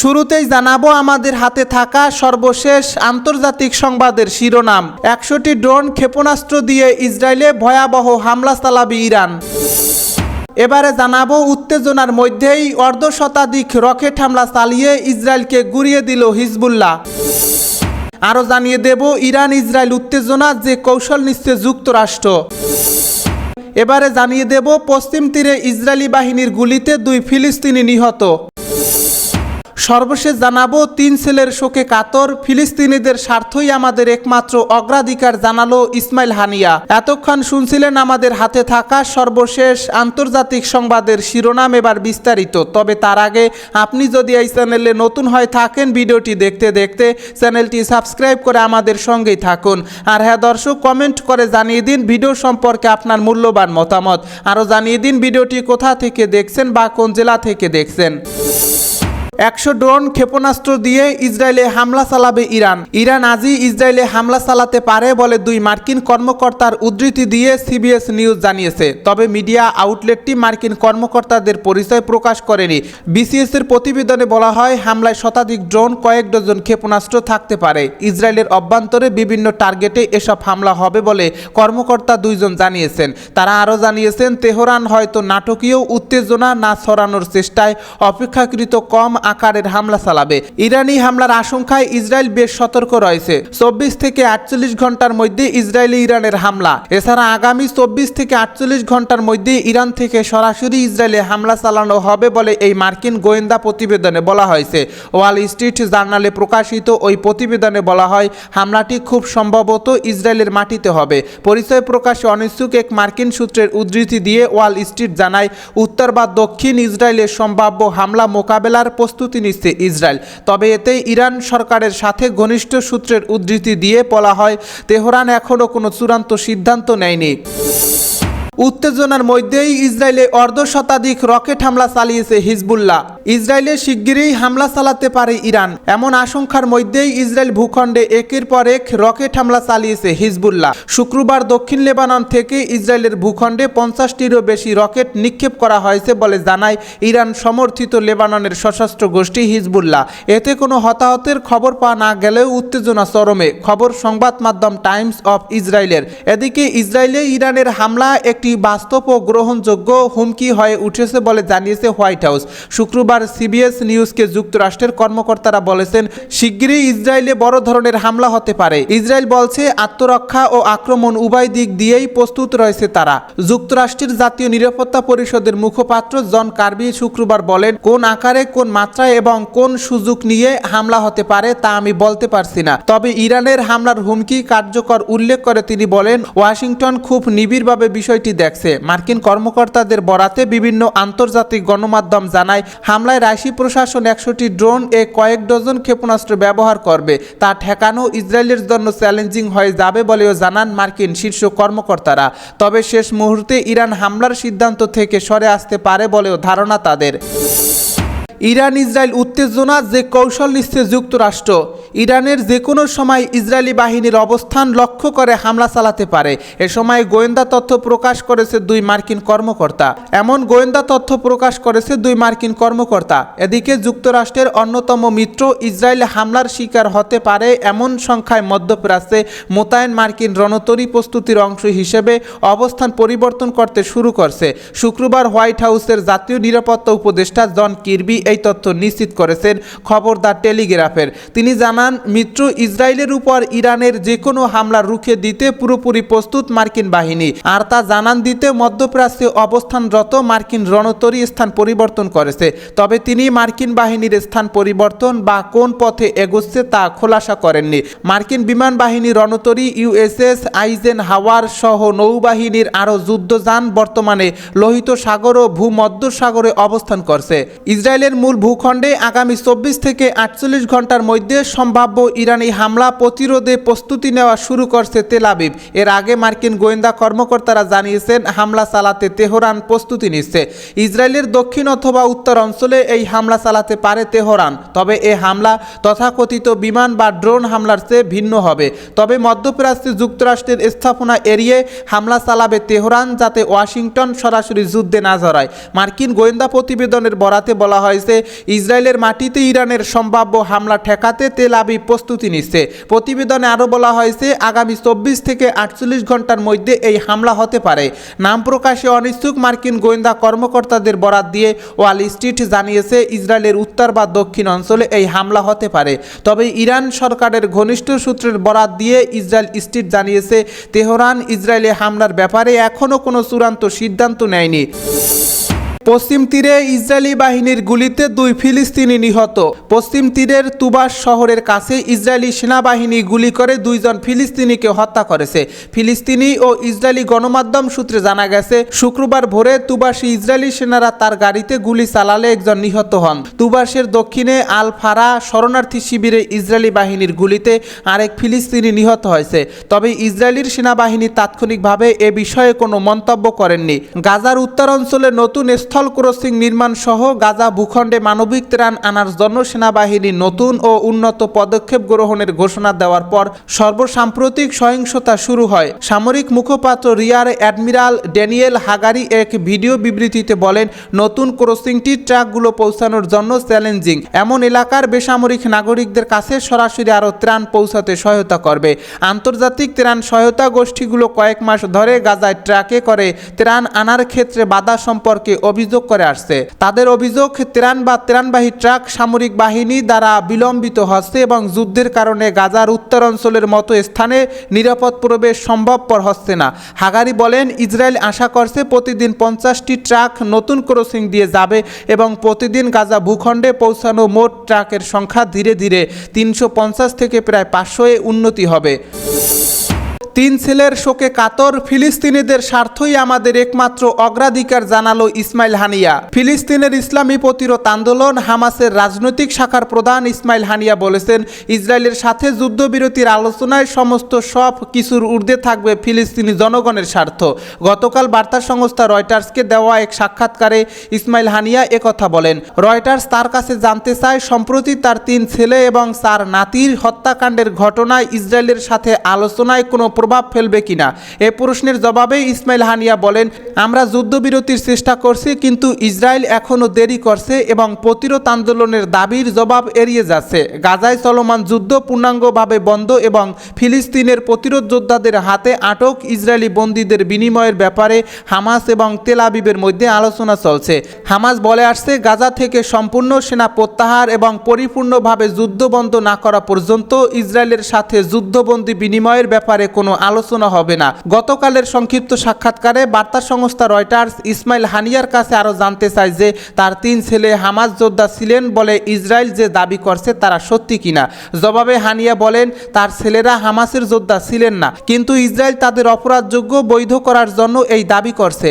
শুরুতেই জানাব, আমাদের হাতে থাকা সর্বশেষ আন্তর্জাতিক সংবাদের শিরোনাম। একশোটি ড্রোন ক্ষেপণাস্ত্র দিয়ে ইসরায়েলে ভয়াবহ হামলা চালাবে ইরান। এবারে জানাব, উত্তেজনার মধ্যেই অর্ধ শতাধিক রকেট হামলা চালিয়ে ইসরায়েলকে গুড়িয়ে দিল হিজবুল্লাহ। আরও জানিয়ে দেব ইরান ইসরায়েল উত্তেজনা যে কৌশল নিচ্ছে যুক্তরাষ্ট্র। এবারে জানিয়ে দেব, পশ্চিম তীরে ইসরায়েলি বাহিনীর গুলিতে দুই ফিলিস্তিনি নিহত। সর্বশেষ জানাব, তিন ছেলের শোকে কাতর, ফিলিস্তিনিদের স্বার্থই আমাদের একমাত্র অগ্রাধিকার জানালো ইসমাইল হানিয়া। এতক্ষণ শুনছিলেন আমাদের হাতে থাকা সর্বশেষ আন্তর্জাতিক সংবাদের শিরোনাম এবার বিস্তারিত। তবে তার আগে আপনি যদি এই চ্যানেলে নতুন হয়ে থাকেন, ভিডিওটি দেখতে দেখতে চ্যানেলটি সাবস্ক্রাইব করে আমাদের সঙ্গেই থাকুন। আর হ্যাঁ দর্শক, কমেন্ট করে জানিয়ে দিন ভিডিও সম্পর্কে আপনার মূল্যবান মতামত। আরও জানিয়ে দিন ভিডিওটি কোথা থেকে দেখছেন বা কোন জেলা থেকে দেখছেন। একশো ড্রোন ক্ষেপণাস্ত্র দিয়ে ইসরায়েলে হামলা চালাবে ইরান। ইরান আজই ইসরায়েলে হামলা চালাতে পারে বলে দুই মার্কিন কর্মকর্তার উদ্ধৃতি দিয়ে সিবিএস নিউজ জানিয়েছে। তবে মিডিয়া আউটলেটটি মার্কিন কর্মকর্তাদের পরিচয় প্রকাশ করেনি। বিসিএস এর প্রতিবেদনে বলা হয়, হামলায় শতাধিক ড্রোন, কয়েক ডজন ক্ষেপণাস্ত্র থাকতে পারে। ইসরায়েলের অভ্যন্তরে বিভিন্ন টার্গেটে এসব হামলা হবে বলে কর্মকর্তা দুইজন জানিয়েছেন। তারা আরও জানিয়েছেন, তেহরান হয়তো নাটকীয় উত্তেজনা না ছড়ানোর চেষ্টায় অপেক্ষাকৃত কম আকারের হামলা চালাবে। ইরানি হামলার আশঙ্কায় ইসরায়েল বেশ সতর্ক রয়েছে। চব্বিশ থেকে আটচল্লিশ ঘণ্টার মধ্যে ইসরায়েলি ইরানের হামলা। এছাড়া আগামী চব্বিশ থেকে আটচল্লিশ ঘণ্টার মধ্যে ইরান থেকে সরাসরি ইসরায়েলে হামলা চালানো হবে বলে এই মার্কিন গোয়েন্দা প্রতিবেদনে বলা হয়েছে। ওয়াল স্ট্রিট জার্নালে প্রকাশিত ওই প্রতিবেদনে বলা হয়, হামলাটি খুব সম্ভবত ইসরায়েলের মাটিতে হবে। পরিচয় প্রকাশে অনিচ্ছুক এক মার্কিন সূত্রের উদ্ধৃতি দিয়ে ওয়াল স্ট্রিট জানায়, উত্তর বা দক্ষিণ ইসরায়েলের সম্ভাব্য হামলা মোকাবেলার প্রস্তুতি নিচ্ছে ইসরায়েল। তবে এতে ইরান সরকারের সাথে ঘনিষ্ঠ সূত্রের উদ্ধৃতি দিয়ে বলা হয়, তেহরান এখনও কোনো চূড়ান্ত সিদ্ধান্ত নেয়নি। উত্তেজনার মধ্যেই ইসরায়েলে অর্ধ শতাধিক রকেট হামলা চালিয়েছে হিজবুল্লাহ। ইসরায়েলে শিগগিরই হামলা চালাতে পারে ইরান। এমন আশঙ্কার মধ্যেই ইসরায়েল ভূখণ্ডে একের পর এক রকেট হামলা চালিয়েছে হিজবুল্লাহ। শুক্রবার দক্ষিণ লেবানন থেকে ইসরায়েলের ভূখণ্ডে পঞ্চাশটিরও বেশি রকেট নিক্ষেপ করা হয়েছে বলে জানায় ইরান সমর্থিত লেবাননের সশস্ত্র গোষ্ঠী হিজবুল্লাহ। এতে কোনো হতাহতের খবর পাওয়া না গেলেও উত্তেজনা চরমে। খবর সংবাদ মাধ্যম টাইমস অফ ইসরায়েলের। এদিকে ইসরায়েলে ইরানের হামলা একটি বাস্তব ও গ্রহণযোগ্য হুমকি হয়ে উঠেছে বলে জানিয়েছে হোয়াইট হাউস। শুক্রবার সিবিএস নিউজকে যুক্তরাষ্ট্রের কর্মকর্তারা বলেছেন, শিগগিরই ইসরায়েলে বড় ধরনের হামলা হতে পারে। ইসরায়েল বলছে, আত্মরক্ষা ও আক্রমণ উভয় দিক দিয়েই প্রস্তুত রয়েছে তারা। যুক্তরাষ্ট্রের জাতীয় নিরাপত্তা পরিষদের মুখপাত্র জন কার্বি শুক্রবার বলেন, কোন আকারে, কোন মাত্রায় এবং কোন সুযোগ নিয়ে হামলা হতে পারে তা আমি বলতে পারছি না। তবে ইরানের হামলার হুমকি কার্যকর উল্লেখ করে তিনি বলেন, ওয়াশিংটন খুব নিবিড়ভাবে বিষয়টি দেখছে। মার্কিন কর্মকর্তাদের বরাতে বিভিন্ন আন্তর্জাতিক গণমাধ্যম জানায়, হামলায় রাশি প্রশাসন একশোটি ড্রোন এ কয়েক ডজন ক্ষেপণাস্ত্র ব্যবহার করবে। তা ঠেকানো ইসরায়েলের জন্য চ্যালেঞ্জিং হয়ে যাবে বলেও জানান মার্কিন শীর্ষ কর্মকর্তারা। তবে শেষ মুহূর্তে ইরান হামলার সিদ্ধান্ত থেকে সরে আসতে পারে বলেও ধারণা তাদের। ইরান ইসরায়েল উত্তেজনা যে কৌশল নিচ্ছে যুক্তরাষ্ট্র। ইরানের যে কোনো সময় ইসরায়েলি বাহিনীর অবস্থান লক্ষ্য করে হামলা চালাতে পারে। এ সময় গোয়েন্দা তথ্য প্রকাশ করেছে দুই মার্কিন কর্মকর্তা। এমন গোয়েন্দা তথ্য প্রকাশ করেছে দুই মার্কিন কর্মকর্তা। এদিকে যুক্তরাষ্ট্রের অন্যতম মিত্র ইসরায়েল হামলার শিকার হতে পারে এমন সংখ্যায় মধ্যপ্রাচ্যে মোতায়েন মার্কিন রণতরী প্রস্তুতির অংশ হিসেবে অবস্থান পরিবর্তন করতে শুরু করছে। শুক্রবার হোয়াইট হাউসের জাতীয় নিরাপত্তা উপদেষ্টা জন কিরবি এই তথ্য নিশ্চিত করেছেন খবরদার টেলিগ্রাফের। তিনি জানান মিত্র ইসরায়েলের উপর ইরানের যে কোনো হামলা রুখে দিতে পুরোপুরি প্রস্তুত মার্কিন বাহিনী। আর তা জানান দিতে মধ্যপ্রাচ্যে অবস্থানরত মার্কিন রণতরী স্থান পরিবর্তন করেছে। তবে তিনি মার্কিন বাহিনীর স্থান পরিবর্তন বা কোন পথে এগোচ্ছে তা খোলাসা করেননি। মার্কিন বিমান বাহিনী রণতরী, ইউএসএস আইজেন হাওয়ার সহ নৌবাহিনীর আরও যুদ্ধযান বর্তমানে লোহিত সাগর ও ভূমধ্য সাগরে অবস্থান করছে। ইসরায়েলের মূল ভূখণ্ডে আগামী চব্বিশ থেকে আটচল্লিশ ঘণ্টার মধ্যে সম্ভাব্য সম্ভাব্য ইরানি হামলা প্রতিরোধে প্রস্তুতি নেওয়া শুরু করছে তেল আবিব। এর আগে মার্কিন গোয়েন্দা কর্মকর্তারা জানিয়েছেন, হামলা চালাতে তেহরান প্রস্তুতি নিচ্ছে। ইসরায়েলের দক্ষিণ অথবা উত্তর অঞ্চলে এই হামলা চালাতে পারে তেহরান। তবে এ হামলা তথাকথিত বিমান বা ড্রোন হামলার চেয়ে ভিন্ন হবে। তবে মধ্যপ্রাচ্যে যুক্তরাষ্ট্রের স্থাপনা এড়িয়ে হামলা চালাবে তেহরান যাতে ওয়াশিংটন সরাসরি যুদ্ধে না জড়ায়। মার্কিন গোয়েন্দা প্রতিবেদনের বরাতে বলা হয়েছে, ইসরায়েলের মাটিতে ইরানের সম্ভাব্য হামলা ঠেকাতে তেল আবিব প্রস্তুতি নিচ্ছে। প্রতিবেদনে আরও বলা হয়েছে, আগামী চব্বিশ থেকে আটচল্লিশ ঘণ্টার মধ্যে এই হামলা হতে পারে। নাম প্রকাশে অনিচ্ছুক মার্কিন গোয়েন্দা কর্মকর্তাদের বরাত দিয়ে ওয়াল স্ট্রিট জানিয়েছে, ইসরায়েলের উত্তর বা দক্ষিণ অঞ্চলে এই হামলা হতে পারে। তবে ইরান সরকারের ঘনিষ্ঠ সূত্রের বরাত দিয়ে ইসরায়েল স্ট্রিট জানিয়েছে, তেহরান ইসরায়েলে হামলার ব্যাপারে এখনও কোনো চূড়ান্ত সিদ্ধান্ত নেয়নি। পশ্চিম তীরে ইসরায়েলি বাহিনীর গুলিতে দুই ফিলিস্তিনি নিহত। পশ্চিম তীরের তুবাস শহরের কাছে ইসরায়েলি সেনাবাহিনী গুলি করে দুইজন ফিলিস্তিনিকে হত্যা করেছে। ফিলিস্তিনি ও ইসরায়েলি গণমাধ্যম সূত্রে জানা গেছে, শুক্রবার ভোরে তুবাসী ইসরায়েলি সেনারা তার গাড়িতে গুলি চালালে একজন নিহত হন। তুবাসের দক্ষিণে আল ফারা শরণার্থী শিবিরে ইসরায়েলি বাহিনীর গুলিতে আরেক ফিলিস্তিনি নিহত হয়েছে। তবে ইসরায়েলির সেনাবাহিনী তাৎক্ষণিকভাবে এ বিষয়ে কোনো মন্তব্য করেননি। গাজার উত্তরাঞ্চলে নতুন স্থল ক্রসিং নির্মাণ সহ গাজা ভূখণ্ডে মানবিক ত্রাণ আনার জন্য সেনাবাহিনী নতুন ও উন্নত পদক্ষেপ গ্রহণের ঘোষণা দেওয়ার পর সর্বসাম্প্রতিক সহিংসতা শুরু হয়। সামরিক মুখপাত্র রিয়ার অ্যাডমিরাল ড্যানিয়েল হাগারি এক ভিডিও বিবৃতিতে বলেন, নতুন ক্রসিংটি ট্রাকগুলো পৌঁছানোর জন্য চ্যালেঞ্জিং। এমন এলাকার বেসামরিক নাগরিকদের কাছে সরাসরি আরও ত্রাণ পৌঁছাতে সহায়তা করবে। আন্তর্জাতিক ত্রাণ সহায়তা গোষ্ঠীগুলো কয়েক মাস ধরে গাজায় ট্রাকে করে ত্রাণ আনার ক্ষেত্রে বাধা সম্পর্কে অভিযোগ করে আসছে। তাদের অভিযোগ, ত্রাণ বা ত্রাণবাহী ট্রাক সামরিক বাহিনী দ্বারা বিলম্বিত হচ্ছে এবং যুদ্ধের কারণে গাজার উত্তর অঞ্চলের মতো স্থানে নিরাপদ প্রবেশ সম্ভবপর হচ্ছে না। হাগারি বলেন, ইসরায়েল আশা করছে প্রতিদিন পঞ্চাশটি ট্রাক নতুন ক্রসিং দিয়ে যাবে এবং প্রতিদিন গাজা ভূখণ্ডে পৌঁছানো মোট ট্রাকের সংখ্যা ধীরে ধীরে তিনশো পঞ্চাশ থেকে প্রায় পাঁচশোয় উন্নতি হবে। তিন ছেলের শোকে কাতর ফিলিস্তিনিদের স্বার্থই আমাদের একমাত্র অগ্রাধিকার জানালো ইসমাইল হানিয়া। ফিলিস্তিনের ইসলামী প্রতিরোধ আন্দোলন হামাসের রাজনৈতিক শাখার প্রধান ইসমাইল হানিয়া বলেছেন, ইসরায়েলের সাথে যুদ্ধবিরতির আলোচনায় সমস্ত সব কিছুর ঊর্ধ্বে থাকবে ফিলিস্তিনি জনগণের স্বার্থ। গতকাল বার্তা সংস্থা রয়টার্সকে দেওয়া এক সাক্ষাৎকারে ইসমাইল হানিয়া একথা বলেন, রয়টার্স তার কাছে জানতে চায়, সম্প্রতি তার তিন ছেলে এবং তার নাতির হত্যাকাণ্ডের ঘটনায় ইসরায়েলের সাথে আলোচনায় কোনো প্রভাব ফেলবে কিনা? এ প্রশ্নের জবাবে ইসমাইল হানিয়া বলেন, আমরা যুদ্ধবিরতির চেষ্টা করছি, কিন্তু ইসরায়েল এখনও দেরি করছে এবং প্রতিরোধ আন্দোলনের দাবির জবাব এড়িয়ে যাচ্ছে। গাজায় চলমান যুদ্ধ পূর্ণাঙ্গভাবে বন্ধ এবং ফিলিস্তিনের প্রতিরোধ যোদ্ধাদের হাতে আটক ইসরায়েলি বন্দীদের বিনিময়ের ব্যাপারে হামাস এবং তেল আবিবের মধ্যে আলোচনা চলছে। হামাস বলে আসছে, গাজা থেকে সম্পূর্ণ সেনা প্রত্যাহার এবং পরিপূর্ণভাবে যুদ্ধবন্ধ না করা পর্যন্ত ইসরায়েলের সাথে যুদ্ধবন্দী বিনিময়ের ব্যাপারে কোনো আলোচনা হবে না। গতকালের সংক্ষিপ্ত সাক্ষাৎকারে বার্তা সংস্থা রয়টার্স ইসমাইল হানিয়ার কাছে আরও জানতে চায় যে তার তিন ছেলে হামাজ যোদ্ধা ছিলেন বলে ইসরায়েল যে দাবি করছে তারা সত্যি কিনা। জবাবে হানিয়া বলেন, তার ছেলেরা হামাসের যোদ্ধা ছিলেন না, কিন্তু ইসরায়েল তাদের অপরাধযোগ্য বৈধ করার জন্য এই দাবি করছে।